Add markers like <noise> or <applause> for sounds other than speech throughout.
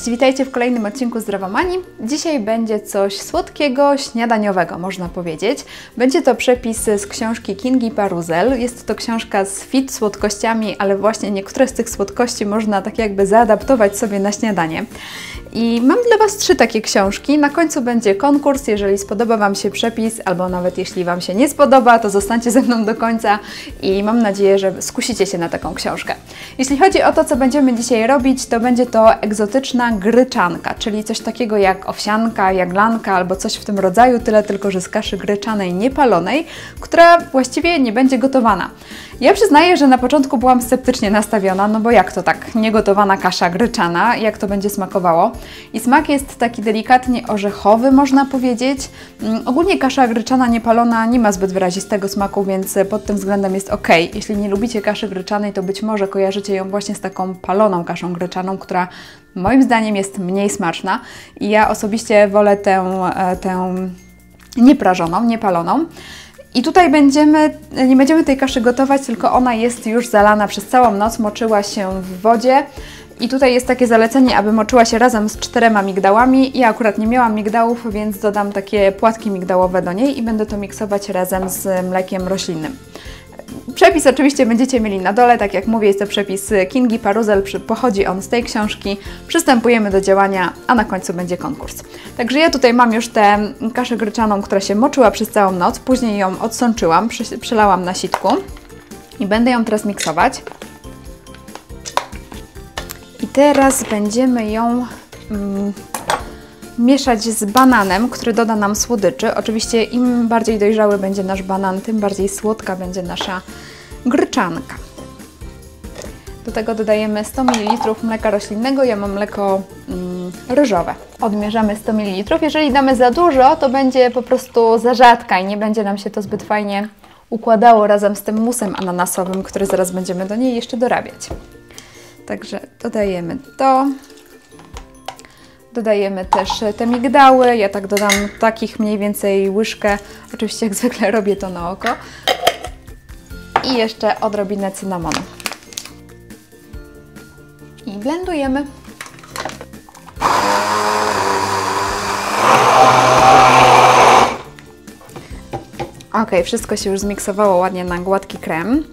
Cześć, witajcie w kolejnym odcinku Zdrowomani. Dzisiaj będzie coś słodkiego, śniadaniowego, można powiedzieć. Będzie to przepis z książki Kingi Paruzel. Jest to książka z fit słodkościami, ale właśnie niektóre z tych słodkości można tak jakby zaadaptować sobie na śniadanie. I mam dla Was trzy takie książki. Na końcu będzie konkurs. Jeżeli spodoba Wam się przepis, albo nawet jeśli Wam się nie spodoba, to zostańcie ze mną do końca i mam nadzieję, że skusicie się na taką książkę. Jeśli chodzi o to, co będziemy dzisiaj robić, to będzie to egzotyczna gryczanka, czyli coś takiego jak owsianka, jaglanka albo coś w tym rodzaju, tyle tylko, że z kaszy gryczanej niepalonej, która właściwie nie będzie gotowana. Ja przyznaję, że na początku byłam sceptycznie nastawiona, no bo jak to tak, niegotowana kasza gryczana, jak to będzie smakowało? I smak jest taki delikatnie orzechowy, można powiedzieć. Mm, ogólnie kasza gryczana niepalona nie ma zbyt wyrazistego smaku, więc pod tym względem jest ok. Jeśli nie lubicie kaszy gryczanej, to być może kojarzycie ją właśnie z taką paloną kaszą gryczaną, która moim zdaniem jest mniej smaczna. I ja osobiście wolę tę, e, tę nieprażoną, niepaloną. I tutaj będziemy, nie będziemy tej kaszy gotować, tylko ona jest już zalana przez całą noc, moczyła się w wodzie. I tutaj jest takie zalecenie, aby moczyła się razem z czterema migdałami. Ja akurat nie miałam migdałów, więc dodam takie płatki migdałowe do niej i będę to miksować razem z mlekiem roślinnym. Przepis oczywiście będziecie mieli na dole, tak jak mówię, jest to przepis Kingi Paruzel, pochodzi on z tej książki. Przystępujemy do działania, a na końcu będzie konkurs. Także ja tutaj mam już tę kaszę gryczaną, która się moczyła przez całą noc, później ją odsączyłam, przelałam na sitku i będę ją teraz miksować. I teraz będziemy ją mm, mieszać z bananem, który doda nam słodyczy. Oczywiście im bardziej dojrzały będzie nasz banan, tym bardziej słodka będzie nasza gryczanka. Do tego dodajemy 100 ml mleka roślinnego, ja mam mleko mm, ryżowe. Odmierzamy 100 ml. Jeżeli damy za dużo, to będzie po prostu za rzadka i nie będzie nam się to zbyt fajnie układało razem z tym musem ananasowym, który zaraz będziemy do niej jeszcze dorabiać. Także dodajemy to. Dodajemy też te migdały. Ja tak dodam takich mniej więcej łyżkę. Oczywiście jak zwykle <laughs> robię to na oko. I jeszcze odrobinę cynamonu. I blendujemy. Ok, wszystko się już zmiksowało ładnie na gładki krem.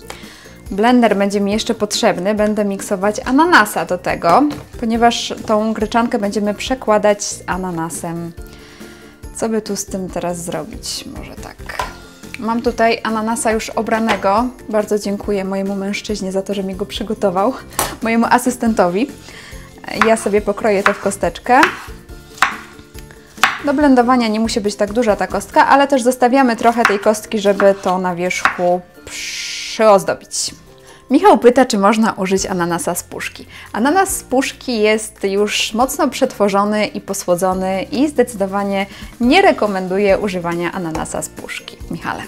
Blender będzie mi jeszcze potrzebny, będę miksować ananasa do tego, ponieważ tą gryczankę będziemy przekładać z ananasem. Co by tu z tym teraz zrobić? Może tak. Mam tutaj ananasa już obranego. Bardzo dziękuję mojemu mężczyźnie za to, że mi go przygotował, mojemu asystentowi. Ja sobie pokroję to w kosteczkę. Do blendowania nie musi być tak duża ta kostka, ale też zostawiamy trochę tej kostki, żeby to na wierzchu przyozdobić. Michał pyta, czy można użyć ananasa z puszki. Ananas z puszki jest już mocno przetworzony i posłodzony i zdecydowanie nie rekomenduję używania ananasa z puszki. Michale.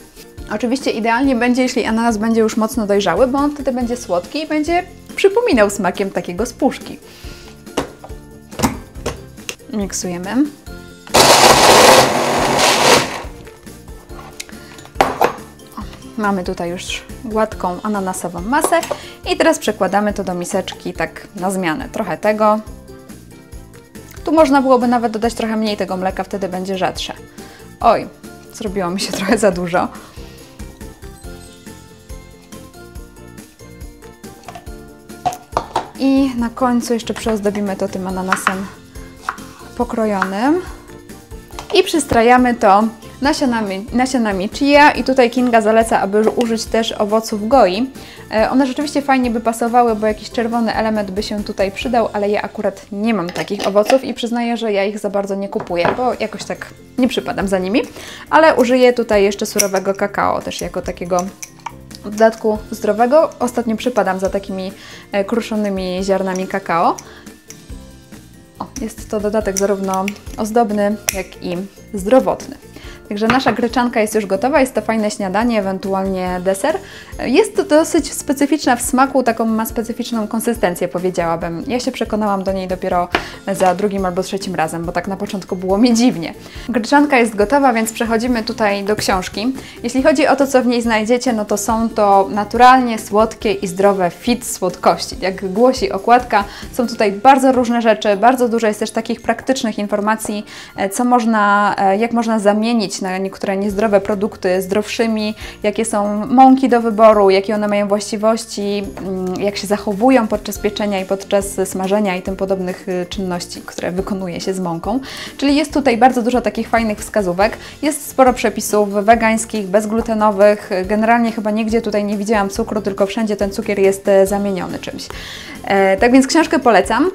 Oczywiście idealnie będzie, jeśli ananas będzie już mocno dojrzały, bo on wtedy będzie słodki i będzie przypominał smakiem takiego z puszki. Miksujemy. Mamy tutaj już gładką ananasową masę i teraz przekładamy to do miseczki tak na zmianę. Trochę tego. Tu można byłoby nawet dodać trochę mniej tego mleka, wtedy będzie rzadsze. Oj, zrobiło mi się <laughs> trochę za dużo. I na końcu jeszcze przyozdobimy to tym ananasem pokrojonym. I przystrajamy to nasionami, nasionami chia i tutaj Kinga zaleca, aby użyć też owoców goi. E, one rzeczywiście fajnie by pasowały, bo jakiś czerwony element by się tutaj przydał, ale ja akurat nie mam takich owoców i przyznaję, że ja ich za bardzo nie kupuję, bo jakoś tak nie przypadam za nimi, ale użyję tutaj jeszcze surowego kakao też jako takiego w dodatku zdrowego. Ostatnio przypadam za takimi e, kruszonymi ziarnami kakao. O, jest to dodatek zarówno ozdobny, jak i zdrowotny. Także nasza gryczanka jest już gotowa, jest to fajne śniadanie, ewentualnie deser. Jest to dosyć specyficzna w smaku, taką ma specyficzną konsystencję, powiedziałabym. Ja się przekonałam do niej dopiero za drugim albo trzecim razem, bo tak na początku było mi dziwnie. Gryczanka jest gotowa, więc przechodzimy tutaj do książki. Jeśli chodzi o to, co w niej znajdziecie, no to są to naturalnie słodkie i zdrowe fit słodkości. Jak głosi okładka, są tutaj bardzo różne rzeczy, bardzo dużo jest też takich praktycznych informacji, e, co można, e, jak można zamienić na niektóre niezdrowe produkty zdrowszymi, jakie są mąki do wyboru, jakie one mają właściwości, mm, jak się zachowują podczas pieczenia i podczas smażenia i tym podobnych y, czynności, które wykonuje się z mąką. Czyli jest tutaj bardzo dużo takich fajnych wskazówek. Jest sporo przepisów wegańskich, bezglutenowych. Generalnie chyba nigdzie tutaj nie widziałam cukru, tylko wszędzie ten cukier jest e, zamieniony czymś. E, tak więc książkę polecam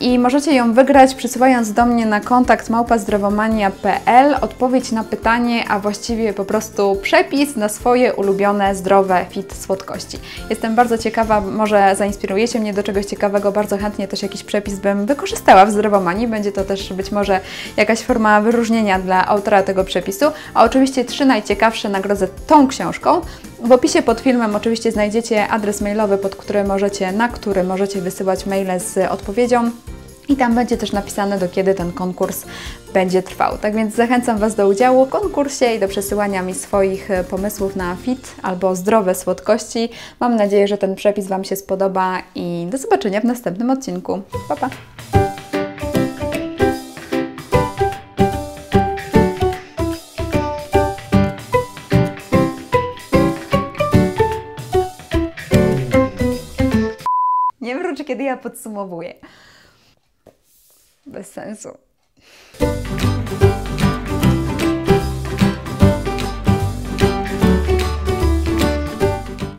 i możecie ją wygrać przysyłając do mnie na kontakt małpazdrowomania.pl odpowiedź na pytanie, a właściwie po prostu przepis na swoje ulubione, zdrowe, fit słodkości. Jestem bardzo ciekawa, może zainspirujecie mnie do czegoś ciekawego, bardzo chętnie też jakiś przepis bym wykorzystała w zdrowomanii. Będzie to też być może jakaś forma wyróżnienia dla autora tego przepisu. A oczywiście trzy najciekawsze nagrodzę tą książką. W opisie pod filmem oczywiście znajdziecie adres mailowy, pod który możecie, na który możecie wysyłać maile z odpowiedzią. I tam będzie też napisane, do kiedy ten konkurs będzie trwał. Tak więc zachęcam Was do udziału w konkursie i do przesyłania mi swoich e, pomysłów na fit albo zdrowe słodkości. Mam nadzieję, że ten przepis Wam się spodoba i do zobaczenia w następnym odcinku. Pa, pa! Kiedy ja podsumowuję. Bez sensu.